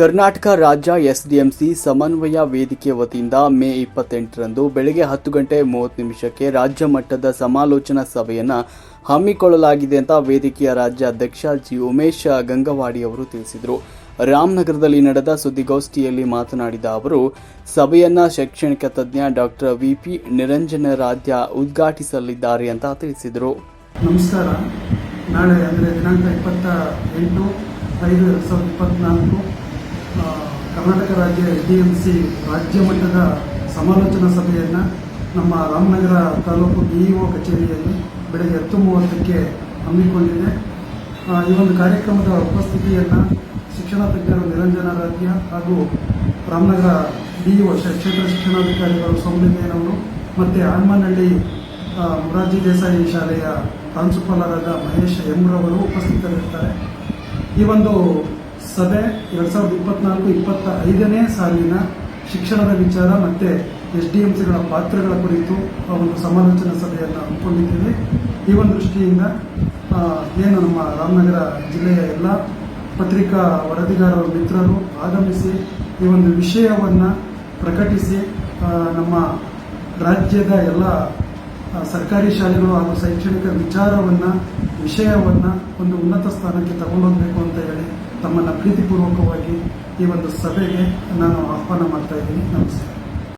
ಕರ್ನಾಟಕ ರಾಜ್ಯ ಎಸ್ಡಿಎಂಸಿ ಸಮನ್ವಯ ವೇದಿಕೆ ವತಿಯಿಂದ ಮೇ ಇಪ್ಪತ್ತೆಂಟರಂದು ಬೆಳಗ್ಗೆ ಹತ್ತು ಗಂಟೆ ಮೂವತ್ತು ನಿಮಿಷಕ್ಕೆ ರಾಜ್ಯ ಮಟ್ಟದ ಸಮಾಲೋಚನಾ ಸಭೆಯನ್ನು ಹಮ್ಮಿಕೊಳ್ಳಲಾಗಿದೆ ಅಂತ ವೇದಿಕೆಯ ರಾಜ್ಯ ಅಧ್ಯಕ್ಷ ಜಿ ಉಮೇಶ್ ಗಂಗವಾಡಿ ಅವರು ತಿಳಿಸಿದರು. ರಾಮನಗರದಲ್ಲಿ ನಡೆದ ಸುದ್ದಿಗೋಷ್ಠಿಯಲ್ಲಿ ಮಾತನಾಡಿದ ಅವರು, ಸಭೆಯನ್ನ ಶೈಕ್ಷಣಿಕ ತಜ್ಞ ಡಾಕ್ಟರ್ ವಿಪಿ ನಿರಂಜನರಾಧ್ಯ ಉದ್ಘಾಟಿಸಲಿದ್ದಾರೆ ಅಂತ ತಿಳಿಸಿದರು. ನಮಸ್ಕಾರ. ನಾಳೆ ಅಂದರೆ ದಿನಾಂಕ ಇಪ್ಪತ್ತ ಎಂಟು ಐದು ಎರಡು ಸಾವಿರದ ಇಪ್ಪತ್ತ್ನಾಲ್ಕು ಕರ್ನಾಟಕ ರಾಜ್ಯ ಎಸ್ ಡಿ ಎಂ ಸಿ ರಾಜ್ಯ ಮಟ್ಟದ ಸಮಾಲೋಚನಾ ಸಭೆಯನ್ನು ನಮ್ಮ Ramanagara taluk B E O ಕಚೇರಿಯಲ್ಲಿ ಬೆಳಗ್ಗೆ ಹತ್ತು ಮೂವತ್ತಕ್ಕೆ ಹಮ್ಮಿಕೊಂಡಿದೆ. ಈ ಒಂದು ಕಾರ್ಯಕ್ರಮದ ಉಪಸ್ಥಿತಿಯನ್ನು ಶಿಕ್ಷಣ ತಜ್ಞರು ನಿರಂಜನಾರಾಧ್ಯ ಹಾಗೂ ರಾಮನಗರ ಬಿ ಇಒ ಕ್ಷೇತ್ರ ಶಿಕ್ಷಣಾಧಿಕಾರಿಗಳು ಸೌಮ್ಯನವರು ಮತ್ತು ಹನುಮನಹಳ್ಳಿ ಮುರಾಜಿ ದೇಸಾಯಿ ಶಾಲೆಯ ಪ್ರಾಂಶುಪಾಲರಾದ ಮಹೇಶ್ ಎಂರವರು ಉಪಸ್ಥಿತರಿರ್ತಾರೆ. ಈ ಒಂದು ಸಭೆ ಎರಡು ಸಾವಿರದ ಇಪ್ಪತ್ನಾಲ್ಕು ಇಪ್ಪತ್ತ ಐದನೇ ಸಾಲಿನ ಶಿಕ್ಷಣದ ವಿಚಾರ ಮತ್ತು ಎಸ್ ಡಿ ಎಂ ಸಿಗಳ ಪಾತ್ರಗಳ ಕುರಿತು ಒಂದು ಸಮಾಲೋಚನಾ ಸಭೆಯನ್ನು ಹಮ್ಮಿಕೊಂಡಿದ್ದೇವೆ. ಈ ಒಂದು ದೃಷ್ಟಿಯಿಂದ ಏನು ನಮ್ಮ ರಾಮನಗರ ಜಿಲ್ಲೆಯ ಎಲ್ಲ ಪತ್ರಿಕಾ ವರದಿಗಾರರ, ಮಿತ್ರರು ಆಗಮಿಸಿ ಈ ಒಂದು ವಿಷಯವನ್ನು ಪ್ರಕಟಿಸಿ ನಮ್ಮ ರಾಜ್ಯದ ಎಲ್ಲ ಸರ್ಕಾರಿ ಶಾಲೆಗಳು ಹಾಗೂ ಶೈಕ್ಷಣಿಕ ವಿಚಾರವನ್ನು, ವಿಷಯವನ್ನು ಒಂದು ಉನ್ನತ ಸ್ಥಾನಕ್ಕೆ ತಗೊಂಡೋಗ್ಬೇಕು ಅಂತ ಹೇಳಿ ತಮ್ಮನ್ನು ಪ್ರೀತಿಪೂರ್ವಕವಾಗಿ ಈ ಒಂದು ಸಭೆಗೆ ನಾನು ಆಹ್ವಾನ ಮಾಡ್ತಾ ಇದ್ದೀನಿ. ನಮಸ್ಕಾರ